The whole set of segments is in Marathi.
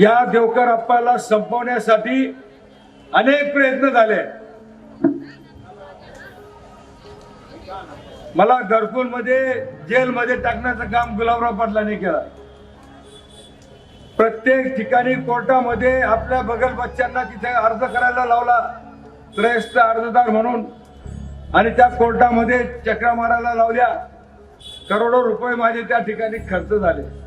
या देवकर अप्पाला संपवण्यासाठी अनेक प्रयत्न झाले. मला घरकुलमध्ये जेलमध्ये टाकण्याचं काम गुलाबराव पाटलांनी केलं. प्रत्येक ठिकाणी कोर्टामध्ये आपल्या बगल बच्चांना तिथे अर्ज करायला लावला. श्रेष्ठ अर्जदार म्हणून. आणि त्या कोर्टामध्ये चक्रा मारायला लावल्या. करोडो रुपये माझे त्या ठिकाणी खर्च झाले.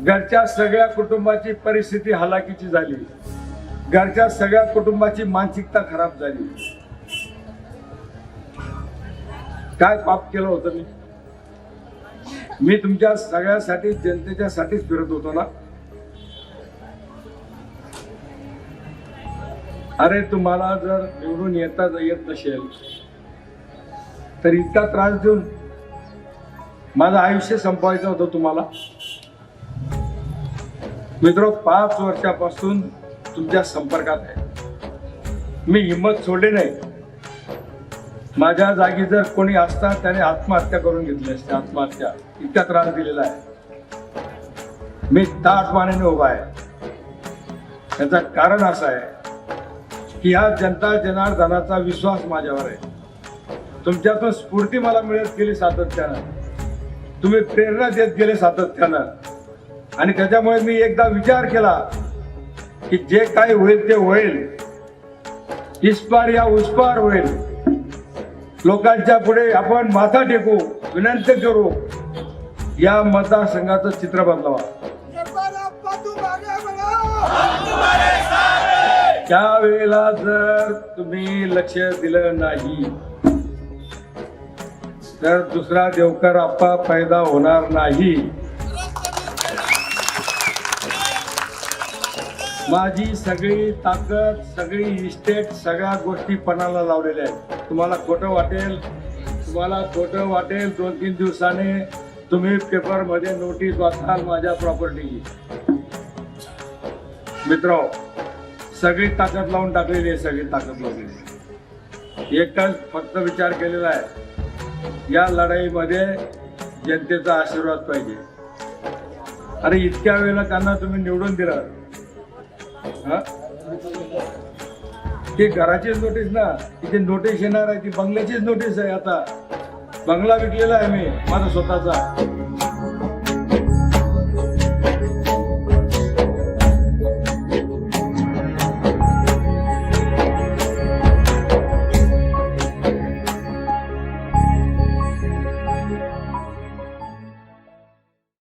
घरच्या सगळ्या कुटुंबाची परिस्थिती हलाखीची झाली. घरच्या सगळ्या कुटुंबाची मानसिकता खराब झाली. काय पाप केलं होतं मी? मी तुमच्या सगळ्यासाठी जनतेच्या साठीच फिरत होतो ना? अरे तुम्हाला जर निवडून येता येत नसेल तर इतका त्रास देऊन माझं आयुष्य संपवायचं होतं तुम्हाला. मित्र पाच वर्षापासून तुमच्या संपर्कात आहे. मी हिंमत सोडली नाही. माझ्या जागी जर कोणी असता त्याने आत्महत्या करून घेतली असते. आत्महत्या इतका त्रास दिलेला आहे. मी ताटमानेने उभा आहे. त्याचं कारण असं आहे की ह्या जनता जनार्दनाचा विश्वास माझ्यावर आहे. तुमच्यातून स्फूर्ती मला मिळत गेली सातत्यानं. तुम्ही प्रेरणा देत गेले सातत्यानं. आणि त्याच्यामुळे मी एकदा विचार केला की जे काही होईल ते होईल. इस्पार या उस्पार होईल. लोकांच्या पुढे आपण माथा टेकू विनंती करू. या मतदारसंघाचं चित्र बदलावा. त्यावेळेला जर तुम्ही लक्ष दिलं नाही तर दुसरा देवकर आप्पा पैदा होणार नाही. माझी सगळी ताकद सगळी इस्टेट सगळ्या गोष्टी पणाला लावलेल्या आहेत. तुम्हाला खोटं वाटेल तुम्हाला खोटं वाटेल दोन तीन दिवसाने. तुम्ही पेपरमध्ये नोटीस वाचाल माझ्या प्रॉपर्टीची मित्र सगळी ताकद लावून टाकलेली आहे सगळी ताकद लावलेली आहे. एकच फक्त विचार केलेला आहे. या लढाईमध्ये जनतेचा आशीर्वाद पाहिजे. अरे इतक्या वेळेला त्यांना तुम्ही निवडून दिलं. ते घराचीच नोटीस ना. तिथे नोटीस येणार आहे ती बंगल्याचीच नोटीस आहे आता. बंगला विकलेला आहे मी माझा स्वतःचा.